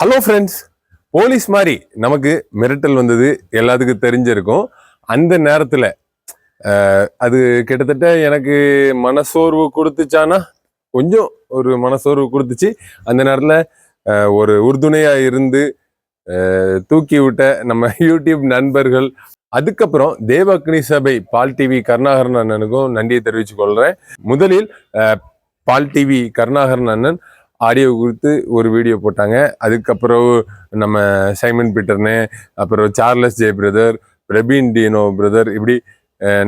Hello friends police மாதிரி நமக்கு மிரட்டல் வந்தது எல்லாத்துக்கும் தெரிஞ்சிருக்கும். அந்த நேரத்தில் அது கிட்டத்தட்ட எனக்கு மனசோர்வு கொடுத்துச்சானா? கொஞ்சம் ஒரு மனசோர்வு கொடுத்துச்சு. அந்த நேரத்தில் ஒரு உறுதுணையாக இருந்து தூக்கி விட்ட நம்ம யூடியூப் நண்பர்கள். அதுக்கப்புறம் தேவக்னி சபை பால் டிவி கருணாகரன் அண்ணனுக்கும் நன்றியை தெரிவித்துக் கொள்கிறேன் முதலில் பால் டிவி கருணாகரன் அண்ணன் ஆடியோ கொடுத்து ஒரு வீடியோ போட்டாங்க. அதுக்கப்புறம் நம்ம சைமன் பீட்டர்னு அப்புறம் Charles J brother Prabeen Dino brother இப்படி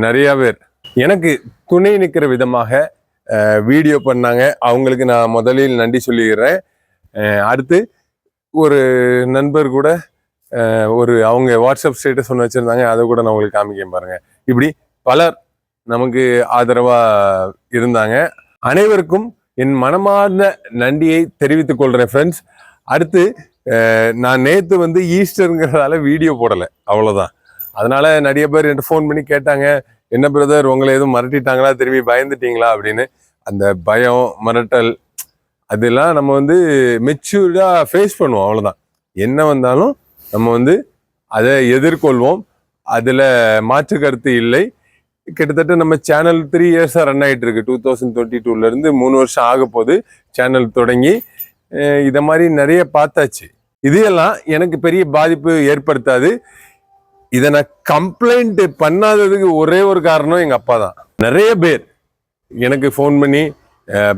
நிறையா பேர். எனக்கு துணை நிற்கிற விதமாக வீடியோ பண்ணாங்க. அவங்களுக்கு நான் முதலில் நன்றி சொல்லிடுறேன் அடுத்து ஒரு நண்பர் கூட ஒரு அவங்க வாட்ஸ்அப் ஸ்டேட்டஸ் ஒன்று வச்சுருந்தாங்க. அதை கூட நான் உங்களுக்கு காமிக்கேன் பாருங்கள் இப்படி பலர் நமக்கு ஆதரவாக இருந்தாங்க. அனைவருக்கும் என் மனமார்ந்த நன்றியை தெரிவித்துக் கொள்கிறேன் ஃப்ரெண்ட்ஸ் அடுத்து நான் நேற்று வந்து ஈஸ்டருங்கிறதால வீடியோ போடலை அவ்வளோதான் அதனால் நிறைய பேர் என்கிட்ட ஃபோன் பண்ணி கேட்டாங்க என்ன பிரதர் உங்களை எதுவும் மிரட்டிட்டாங்களா? திரும்பி பயந்துட்டீங்களா? அப்படின்னு. அந்த பயம் மிரட்டல் அதெல்லாம் நம்ம வந்து மெச்சூர்டாக ஃபேஸ் பண்ணுவோம் அவ்வளோதான் என்ன வந்தாலும் நம்ம வந்து அதை எதிர்கொள்வோம். அதில் மாற்று கருத்து இல்லை. கிட்டத்தட்ட நம்ம சேனல் த்ரீ இயர்ஸாக ரன் ஆகிட்டு இருக்கு டூ தௌசண்ட் டுவெண்ட்டி டூலேருந்து மூணு வருஷம் ஆக போது சேனல் தொடங்கி. இதை மாதிரி நிறைய பார்த்தாச்சு. இதையெல்லாம் எனக்கு பெரிய பாதிப்பு ஏற்படுத்தாது. இதை நான் கம்ப்ளைண்ட் பண்ணாததுக்கு ஒரே ஒரு காரணம் எங்கள் அப்பா தான். நிறைய பேர் எனக்கு ஃபோன் பண்ணி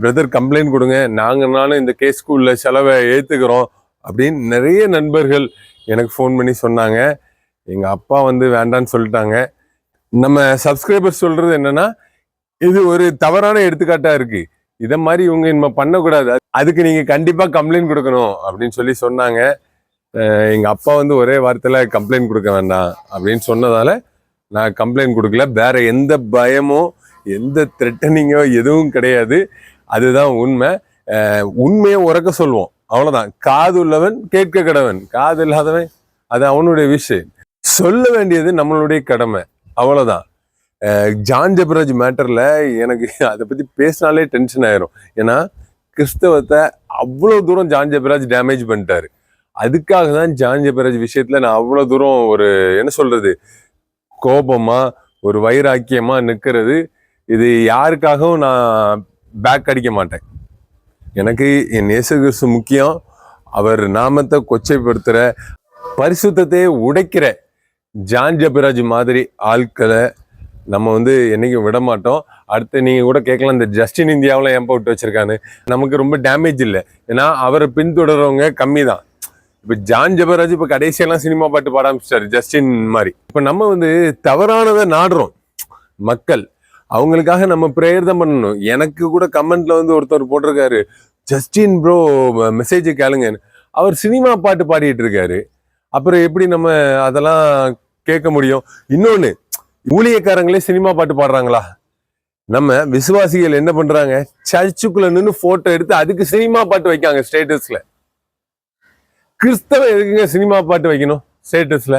பிரதர் கம்ப்ளைண்ட் கொடுங்க. நாங்கனாலும் இந்த கேஸ் ஸ்கூலில் செலவை ஏற்றுக்கிறோம் அப்படின்னு நிறைய நண்பர்கள் எனக்கு ஃபோன் பண்ணி சொன்னாங்க. எங்கள் அப்பா வந்து வேண்டான்னு சொல்லிட்டாங்க. நம்ம சப்ஸ்கிரைபர் சொல்றது என்னன்னா இது ஒரு தவறான எடுத்துக்காட்டா இருக்கு. இதை மாதிரி இவங்க இனிமே பண்ணக்கூடாது. அதுக்கு நீங்க கண்டிப்பா கம்ப்ளைண்ட் கொடுக்கணும் அப்படின்னு சொல்லி சொன்னாங்க. எங்க அப்பா வந்து ஒரே வார்த்தையில கம்ப்ளைண்ட் கொடுக்க வேண்டாம் அப்படின்னு சொன்னதால நான் கம்ப்ளைண்ட் கொடுக்கல. வேற எந்த பயமோ எந்த த்ரெட்டனிங்கோ எதுவும் கிடையாது. அதுதான் உண்மை. உண்மையை உறக்க சொல்லுவோம். அவ்வளோதான் காது உள்ளவன் கேட்க கடவன். காது இல்லாதவன் அது அவனுடைய விஷயம். சொல்ல வேண்டியது நம்மளுடைய கடமை. அவ்வளோதான் ஜான் ஜபராஜ் மேட்டரில் எனக்கு அதை பற்றி பேசினாலே டென்ஷன் ஆயிரும். ஏன்னா கிறிஸ்தவத்தை அவ்வளோ தூரம் ஜான் ஜபராஜ் டேமேஜ் பண்ணிட்டாரு. அதுக்காக தான் ஜான் ஜபராஜ் விஷயத்தில் நான் அவ்வளோ தூரம் ஒரு என்ன சொல்கிறது கோபமாக ஒரு வைராக்கியமாக நிற்கிறது இது யாருக்காகவும் நான் பேக் அடிக்க மாட்டேன். எனக்கு என் இயேசு கிறிஸ்து முக்கியம். அவர் நாமத்தை கொச்சைப்படுத்துகிற பரிசுத்தத்தையே உடைக்கிற ஜான் ஜபிராஜ் மாதிரி ஆட்களை நம்ம வந்து என்னைக்கும் விட மாட்டோம். அடுத்து நீங்கள் கூட கேட்கலாம் இந்த ஜஸ்டின் இந்தியாவில் ஏன் போட்டு வச்சுருக்கான்னு. நமக்கு ரொம்ப டேமேஜ் இல்லை. ஏன்னா அவரை பின்தொடர்றவங்க கம்மி தான். இப்போ ஜான் ஜபராஜ் இப்போ கடைசியெல்லாம் சினிமா பாட்டு பாட ஆரம்பிச்சிட்டாரு ஜஸ்டின் மாதிரி. இப்போ நம்ம வந்து தவறானதை நாடுறோம். மக்கள் அவங்களுக்காக நம்ம ப்ரேயர் தான் பண்ணணும். எனக்கு கூட கமெண்ட்ல வந்து ஒருத்தர் போட்டிருக்காரு ஜஸ்டின் ப்ரோ மெசேஜ் கேளுங்கன்னு. அவர் சினிமா பாட்டு பாடிட்டு இருக்காரு. அப்புறம் எப்படி நம்ம அதெல்லாம் கேட்க முடியும். இன்னொன்னு ஊழியக்காரங்களே சினிமா பாட்டு பாடுறாங்களா? நம்ம விசுவாசிகள் என்ன பண்றாங்க? சர்ச்சுக்குள்ள நின்று போட்டோ எடுத்து அதுக்கு சினிமா பாட்டு வைக்காங்க ஸ்டேட்டஸ்ல கிறிஸ்தவ எதுக்குங்க சினிமா பாட்டு வைக்கணும் ஸ்டேட்டஸ்ல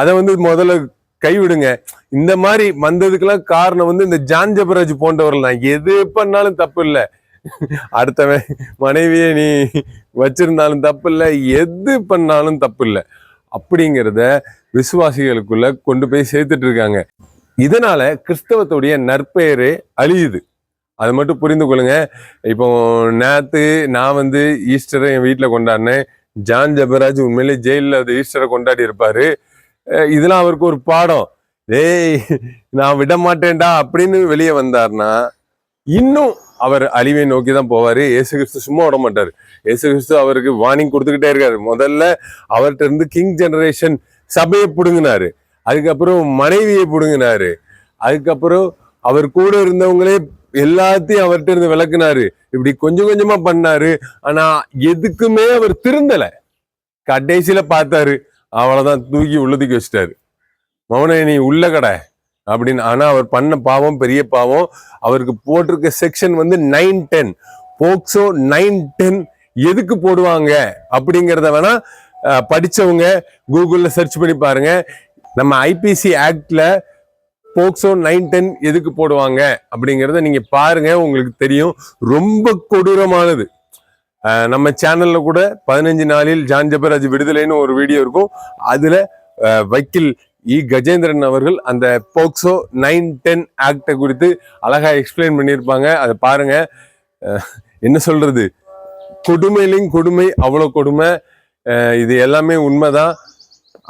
அதை வந்து முதல்ல கைவிடுங்க. இந்த மாதிரி வந்ததுக்கெல்லாம் காரணம் வந்து இந்த ஜான்ஜபராஜ் போன்றவர்கள் தான் எது பண்ணாலும் தப்பு இல்லை. அடுத்தவன் மனைவியை நீ வச்சிருந்தாலும் தப்பு இல்லை. எது பண்ணாலும் தப்பு இல்லை. அப்படிங்கிறத விசுவாசிகளுக்குள்ள கொண்டு போய் சேர்த்துட்டு இருக்காங்க இதனால கிறிஸ்தவத்துடைய நற்பெயரே அழியுது. அதை மட்டும் புரிந்து கொள்ளுங்க. இப்போ நேத்து நான் வந்து ஈஸ்டரை என் வீட்டில் கொண்டாடினேன். ஜான் ஜபராஜ் உண்மையிலே ஜெயிலில் அது ஈஸ்டரை கொண்டாடி இருப்பாரு. இதெல்லாம் அவருக்கு ஒரு பாடம். டேய் நான் விட மாட்டேன்டா அப்படின்னு வெளியே வந்தார்னா இன்னும் அவர் அழிவை நோக்கி தான் போவார். ஏசு கிறிஸ்து சும்மா விட மாட்டார். ஏசு கிறிஸ்து அவருக்கு வார்னிங் கொடுத்துக்கிட்டே இருக்காரு. முதல்ல அவர்கிட்ட இருந்து கிங் ஜெனரேஷன் சபையை பிடுங்கினாரு. அதுக்கப்புறம் மனைவியை பிடுங்கினாரு. அதுக்கப்புறம் அவர் கூட இருந்தவங்களே எல்லாத்தையும் அவர்கிட்ட இருந்து விளக்குனாரு. இப்படி கொஞ்சம் கொஞ்சமா பண்ணாரு. ஆனா எதுக்குமே அவர் திருந்தல. கடைசியில பார்த்தாரு. அவ்வளவுதான் தூக்கி உள்ளதுக்கு வச்சிட்டாரு. மௌன நீ உள்ள கடை. அப்படின்னு. ஆனா அவர் பண்ண பாவம் பெரிய பாவம் அவருக்கு போட்டிருக்க செக்ஷன் வந்து nine ten POCSO nine ten எதுக்கு போடுவாங்க அப்படிங்கிறத வேணா படிச்சவங்க கூகுள்ல சர்ச் பண்ணி பாருங்க. நம்ம ஐபிசி ஆக்ட்ல போக்சோ நைன் டென் எதுக்கு போடுவாங்க அப்படிங்கிறத நீங்க பாருங்க உங்களுக்கு தெரியும். ரொம்ப கொடூரமானது. நம்ம சேனல்ல கூட பதினஞ்சு நாளில் ஜான் ஜபராஜ் விடுதலைன்னு ஒரு வீடியோ இருக்கும். அதுல வக்கீல் இ. கஜேந்திரன் அவர்கள் அந்த போக்சோ நைன் டென் ஆக்டை குறித்து அழகா எக்ஸ்பிளைன் பண்ணியிருப்பாங்க. அதை பாருங்க. என்ன சொல்றது? கொடுமையிலையும் கொடுமை அவ்வளோ கொடுமை. இது எல்லாமே உண்மைதான்.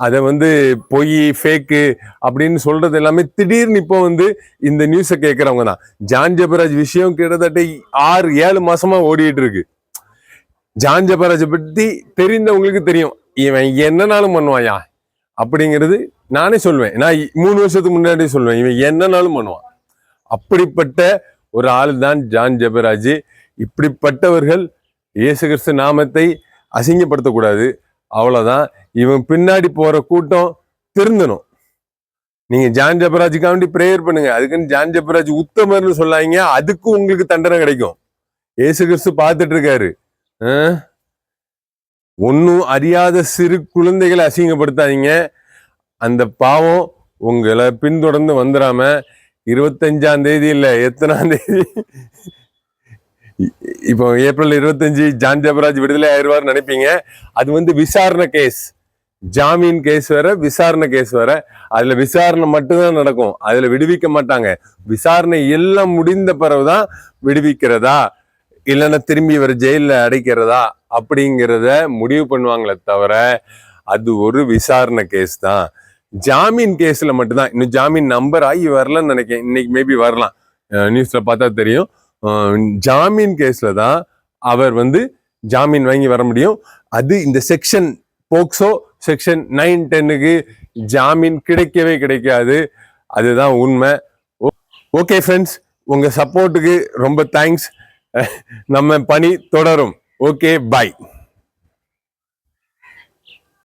அதை வந்து பொய் ஃபேக்கு அப்படின்னு சொல்றது எல்லாமே திடீர்னு இப்போ வந்து இந்த நியூஸை கேட்குறவங்க தான். ஜான் ஜபராஜ் விஷயம் கிட்டத்தட்ட ஆறு ஏழு மாசமா ஓடிட்டு இருக்கு. ஜான் ஜபராஜை பற்றி தெரிந்தவங்களுக்கு தெரியும். இவன் என்னனாலும் பண்ணுவாயா? அப்படிங்கிறது நானே சொல்வேன். நான் மூணு வருஷத்துக்கு முன்னாடி சொல்லுவேன் இவன் என்னனாலும் பண்ணுவான். அப்படிப்பட்ட ஒரு ஆள் தான் ஜான் ஜபராஜ். இப்படிப்பட்டவர்கள் இயேசு கிறிஸ்து நாமத்தை அசிங்கப்படுத்தக்கூடாது. அவ்வளவுதான். இவன் பின்னாடி போற கூட்டம் திருந்தணும். நீங்க ஜான் ஜபராஜுக்காண்டி ப்ரேயர் பண்ணுங்க. அதுக்குன்னு ஜான் ஜபராஜ் உத்தமர்னு சொல்லாங்க அதுக்கு உங்களுக்கு தண்டனை கிடைக்கும். ஏசு கிறிஸ்து பார்த்துட்டு இருக்காரு ஒன்றும் அறியாத சிறு குழந்தைகளை அசிங்கப்படுத்தாதீங்க. அந்த பாவம் உங்களை பின்தொடர்ந்து வந்துடாம இருபத்தஞ்சாம் தேதி இல்லை எத்தனாம் தேதி? இப்போ ஏப்ரல் இருபத்தஞ்சு ஜான் ஜபராஜ் விடுதலை ஆயிடுவார்னு நினைப்பீங்க. அது வந்து விசாரணை கேஸ் ஜாமீன் கேஸ் வேற விசாரணை கேஸ் வேற. அதுல விசாரணை மட்டும்தான் நடக்கும். அதுல விடுவிக்க மாட்டாங்க. விசாரணை எல்லாம் முடிந்த பிறகுதான் விடுவிக்கிறதா? இல்லைன்னா திரும்பி இவர் ஜெயிலில் அடைக்கிறதா? அப்படிங்கிறத முடிவு பண்ணுவாங்களே தவிர அது ஒரு விசாரணை கேஸ் தான். ஜாமீன் கேஸ்ல மட்டும்தான். இன்னும் ஜாமீன் நம்பர் ஆகி வரலன்னு நினைக்கிறேன். இன்னைக்கு மேபி வரலாம். நியூஸ்ல பார்த்தா தெரியும். ஜாமீன் கேஸ்ல தான் அவர் வந்து ஜாமீன் வாங்கி வர முடியும். அது இந்த செக்ஷன் போக்சோ செக்ஷன் நைன் டென்னுக்கு ஜாமீன் கிடைக்கவே கிடைக்காது. அதுதான் உண்மை. ஓகே ஃப்ரெண்ட்ஸ் உங்கள் சப்போர்ட்டுக்கு ரொம்ப தேங்க்ஸ் நம்ம பணி தொடரும். Okay bye